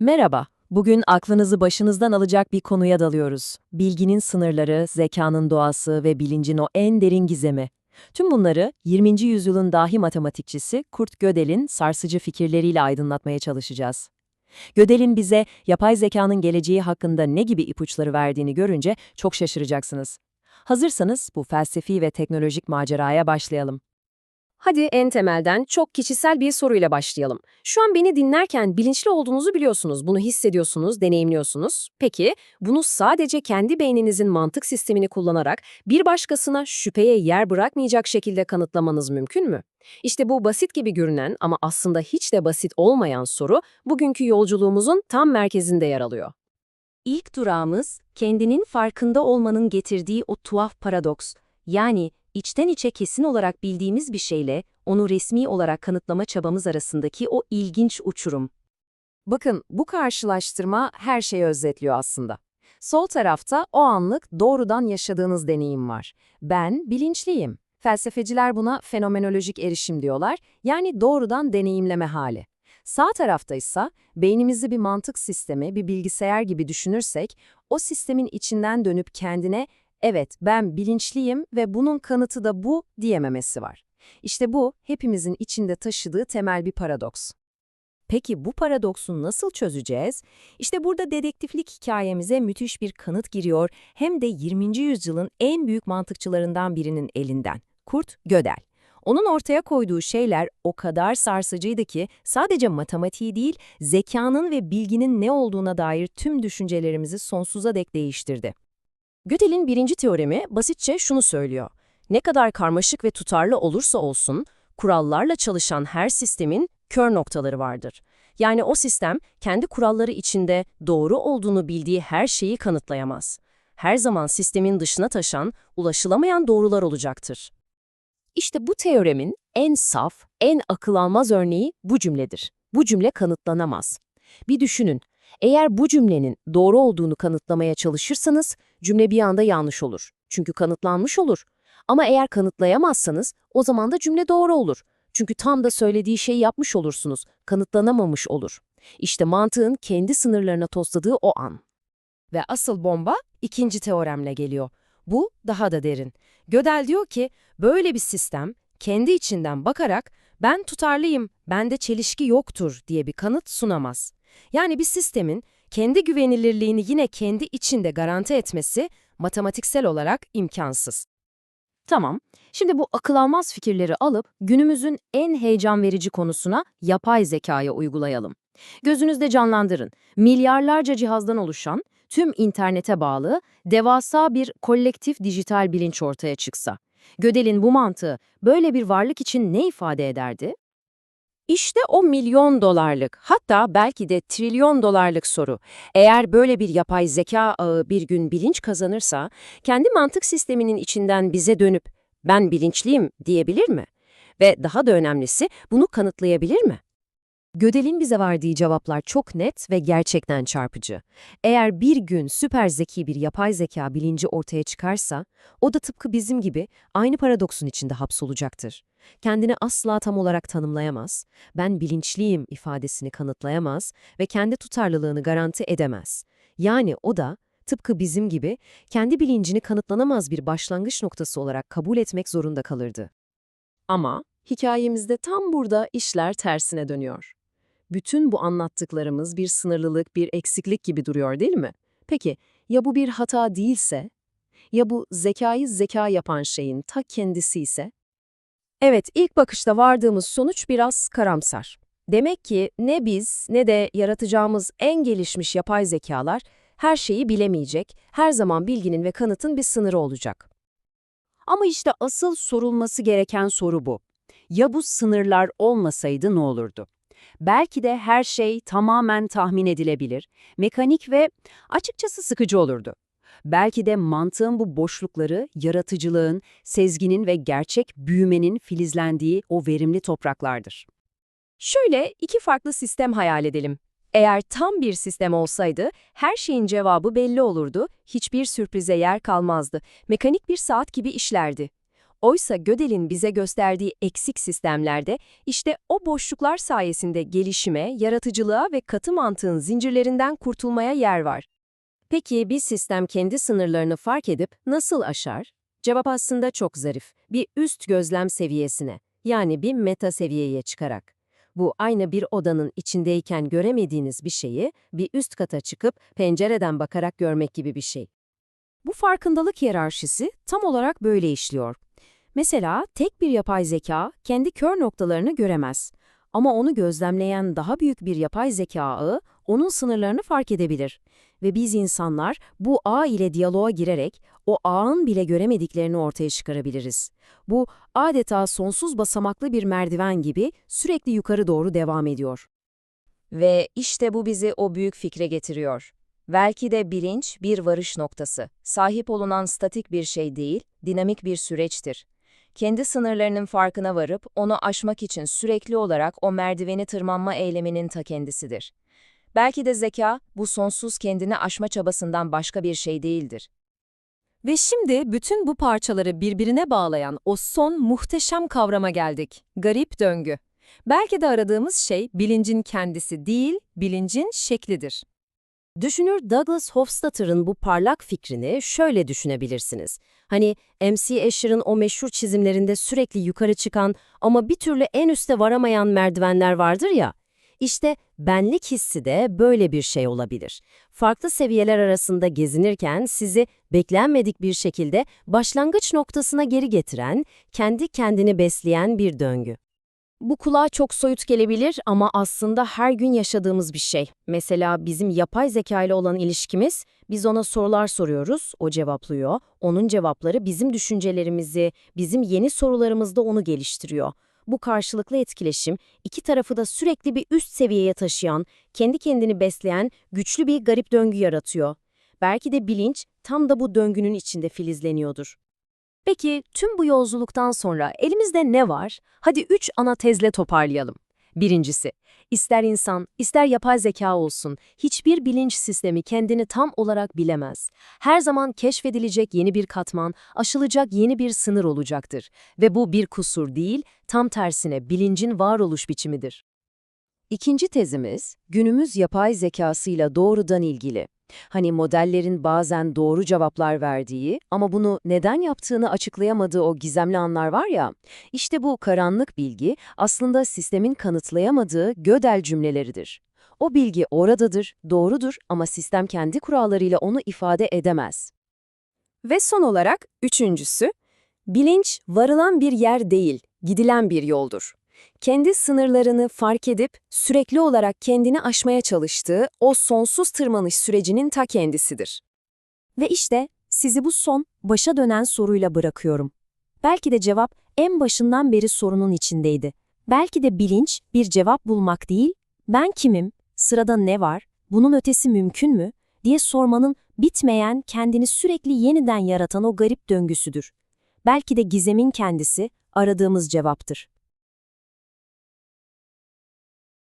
Merhaba, bugün aklınızı başınızdan alacak bir konuya dalıyoruz. Bilginin sınırları, zekanın doğası ve bilincin o en derin gizemi. Tüm bunları 20. yüzyılın dahi matematikçisi Kurt Gödel'in sarsıcı fikirleriyle aydınlatmaya çalışacağız. Gödel'in bize yapay zekanın geleceği hakkında ne gibi ipuçları verdiğini görünce çok şaşıracaksınız. Hazırsanız bu felsefi ve teknolojik maceraya başlayalım. Hadi en temelden çok kişisel bir soruyla başlayalım. Şu an beni dinlerken bilinçli olduğunuzu biliyorsunuz, bunu hissediyorsunuz, deneyimliyorsunuz. Peki, bunu sadece kendi beyninizin mantık sistemini kullanarak bir başkasına şüpheye yer bırakmayacak şekilde kanıtlamanız mümkün mü? İşte bu basit gibi görünen ama aslında hiç de basit olmayan soru bugünkü yolculuğumuzun tam merkezinde yer alıyor. İlk durağımız, kendinin farkında olmanın getirdiği o tuhaf paradoks. Yani içten içe kesin olarak bildiğimiz bir şeyle onu resmi olarak kanıtlama çabamız arasındaki o ilginç uçurum. Bakın bu karşılaştırma her şeyi özetliyor aslında. Sol tarafta o anlık doğrudan yaşadığınız deneyim var. Ben bilinçliyim. Felsefeciler buna fenomenolojik erişim diyorlar, yani doğrudan deneyimleme hali. Sağ tarafta ise beynimizi bir mantık sistemi, bir bilgisayar gibi düşünürsek, o sistemin içinden dönüp kendine evet ben bilinçliyim ve bunun kanıtı da bu diyememesi var. İşte bu hepimizin içinde taşıdığı temel bir paradoks. Peki bu paradoksu nasıl çözeceğiz? İşte burada dedektiflik hikayemize müthiş bir kanıt giriyor hem de 20. yüzyılın en büyük mantıkçılarından birinin elinden. Kurt Gödel. Onun ortaya koyduğu şeyler o kadar sarsıcıydı ki sadece matematiği değil, zekanın ve bilginin ne olduğuna dair tüm düşüncelerimizi sonsuza dek değiştirdi. Gödel'in birinci teoremi basitçe şunu söylüyor. Ne kadar karmaşık ve tutarlı olursa olsun, kurallarla çalışan her sistemin kör noktaları vardır. Yani o sistem kendi kuralları içinde doğru olduğunu bildiği her şeyi kanıtlayamaz. Her zaman sistemin dışına taşan, ulaşılamayan doğrular olacaktır. İşte bu teoremin en saf, en akıl almaz örneği bu cümledir. Bu cümle kanıtlanamaz. Bir düşünün, eğer bu cümlenin doğru olduğunu kanıtlamaya çalışırsanız cümle bir anda yanlış olur. Çünkü kanıtlanmış olur. Ama eğer kanıtlayamazsanız o zaman da cümle doğru olur. Çünkü tam da söylediği şeyi yapmış olursunuz, kanıtlanamamış olur. İşte mantığın kendi sınırlarına tosladığı o an. Ve asıl bomba ikinci teoremle geliyor. Bu daha da derin. Gödel diyor ki böyle bir sistem kendi içinden bakarak ben tutarlıyım, bende çelişki yoktur diye bir kanıt sunamaz. Yani bir sistemin kendi güvenilirliğini yine kendi içinde garanti etmesi matematiksel olarak imkansız. Tamam, şimdi bu akıl almaz fikirleri alıp günümüzün en heyecan verici konusuna yapay zekaya uygulayalım. Gözünüzde canlandırın, milyarlarca cihazdan oluşan, tüm internete bağlı, devasa bir kolektif dijital bilinç ortaya çıksa. Gödel'in bu mantığı böyle bir varlık için ne ifade ederdi? İşte o milyon dolarlık, hatta belki de trilyon dolarlık soru. Eğer böyle bir yapay zeka ağı bir gün bilinç kazanırsa, kendi mantık sisteminin içinden bize dönüp ben bilinçliyim diyebilir mi? Ve daha da önemlisi bunu kanıtlayabilir mi? Gödel'in bize verdiği cevaplar çok net ve gerçekten çarpıcı. Eğer bir gün süper zeki bir yapay zeka bilinci ortaya çıkarsa, o da tıpkı bizim gibi aynı paradoksun içinde hapsolacaktır. Kendini asla tam olarak tanımlayamaz, ben bilinçliyim ifadesini kanıtlayamaz ve kendi tutarlılığını garanti edemez. Yani o da tıpkı bizim gibi kendi bilincini kanıtlanamaz bir başlangıç noktası olarak kabul etmek zorunda kalırdı. Ama hikayemizde tam burada işler tersine dönüyor. Bütün bu anlattıklarımız bir sınırlılık, bir eksiklik gibi duruyor değil mi? Peki ya bu bir hata değilse? Ya bu zekayı zeka yapan şeyin ta kendisi ise? Evet, ilk bakışta vardığımız sonuç biraz karamsar. Demek ki ne biz ne de yaratacağımız en gelişmiş yapay zekalar her şeyi bilemeyecek, her zaman bilginin ve kanıtın bir sınırı olacak. Ama işte asıl sorulması gereken soru bu. Ya bu sınırlar olmasaydı ne olurdu? Belki de her şey tamamen tahmin edilebilir, mekanik ve açıkçası sıkıcı olurdu. Belki de mantığın bu boşlukları, yaratıcılığın, sezginin ve gerçek büyümenin filizlendiği o verimli topraklardır. Şöyle iki farklı sistem hayal edelim. Eğer tam bir sistem olsaydı, her şeyin cevabı belli olurdu, hiçbir sürprize yer kalmazdı. Mekanik bir saat gibi işlerdi. Oysa Gödel'in bize gösterdiği eksik sistemlerde işte o boşluklar sayesinde gelişime, yaratıcılığa ve katı mantığın zincirlerinden kurtulmaya yer var. Peki bir sistem kendi sınırlarını fark edip nasıl aşar? Cevap aslında çok zarif. Bir üst gözlem seviyesine, yani bir meta seviyeye çıkarak. Bu aynı bir odanın içindeyken göremediğiniz bir şeyi bir üst kata çıkıp pencereden bakarak görmek gibi bir şey. Bu farkındalık hiyerarşisi tam olarak böyle işliyor. Mesela tek bir yapay zeka kendi kör noktalarını göremez. Ama onu gözlemleyen daha büyük bir yapay zeka ağı onun sınırlarını fark edebilir. Ve biz insanlar bu ağ ile diyaloğa girerek o ağın bile göremediklerini ortaya çıkarabiliriz. Bu adeta sonsuz basamaklı bir merdiven gibi sürekli yukarı doğru devam ediyor. Ve işte bu bizi o büyük fikre getiriyor. Belki de bilinç bir varış noktası. Sahip olunan statik bir şey değil, dinamik bir süreçtir. Kendi sınırlarının farkına varıp onu aşmak için sürekli olarak o merdiveni tırmanma eyleminin ta kendisidir. Belki de zeka, bu sonsuz kendini aşma çabasından başka bir şey değildir. Ve şimdi bütün bu parçaları birbirine bağlayan o son muhteşem kavrama geldik. Garip döngü. Belki de aradığımız şey bilincin kendisi değil, bilincin şeklidir. Düşünür Douglas Hofstadter'ın bu parlak fikrini şöyle düşünebilirsiniz. Hani M.C. Escher'ın o meşhur çizimlerinde sürekli yukarı çıkan ama bir türlü en üste varamayan merdivenler vardır ya. İşte benlik hissi de böyle bir şey olabilir. Farklı seviyeler arasında gezinirken sizi beklenmedik bir şekilde başlangıç noktasına geri getiren, kendi kendini besleyen bir döngü. Bu kulağa çok soyut gelebilir ama aslında her gün yaşadığımız bir şey. Mesela bizim yapay zeka ile olan ilişkimiz, biz ona sorular soruyoruz, o cevaplıyor. Onun cevapları bizim düşüncelerimizi, bizim yeni sorularımızda onu geliştiriyor. Bu karşılıklı etkileşim, iki tarafı da sürekli bir üst seviyeye taşıyan, kendi kendini besleyen güçlü bir garip döngü yaratıyor. Belki de bilinç tam da bu döngünün içinde filizleniyordur. Peki tüm bu yolculuktan sonra elimizde ne var? Hadi üç ana tezle toparlayalım. Birincisi, ister insan, ister yapay zeka olsun, hiçbir bilinç sistemi kendini tam olarak bilemez. Her zaman keşfedilecek yeni bir katman, aşılacak yeni bir sınır olacaktır. Ve bu bir kusur değil, tam tersine bilincin varoluş biçimidir. İkinci tezimiz, günümüz yapay zekasıyla doğrudan ilgili. Hani modellerin bazen doğru cevaplar verdiği ama bunu neden yaptığını açıklayamadığı o gizemli anlar var ya, işte bu karanlık bilgi aslında sistemin kanıtlayamadığı Gödel cümleleridir. O bilgi oradadır, doğrudur ama sistem kendi kurallarıyla onu ifade edemez. Ve son olarak üçüncüsü, bilinç varılan bir yer değil, gidilen bir yoldur kendi sınırlarını fark edip sürekli olarak kendini aşmaya çalıştığı o sonsuz tırmanış sürecinin ta kendisidir. Ve işte sizi bu son, başa dönen soruyla bırakıyorum. Belki de cevap en başından beri sorunun içindeydi. Belki de bilinç bir cevap bulmak değil, ben kimim, sırada ne var, bunun ötesi mümkün mü diye sormanın bitmeyen, kendini sürekli yeniden yaratan o garip döngüsüdür. Belki de gizemin kendisi aradığımız cevaptır.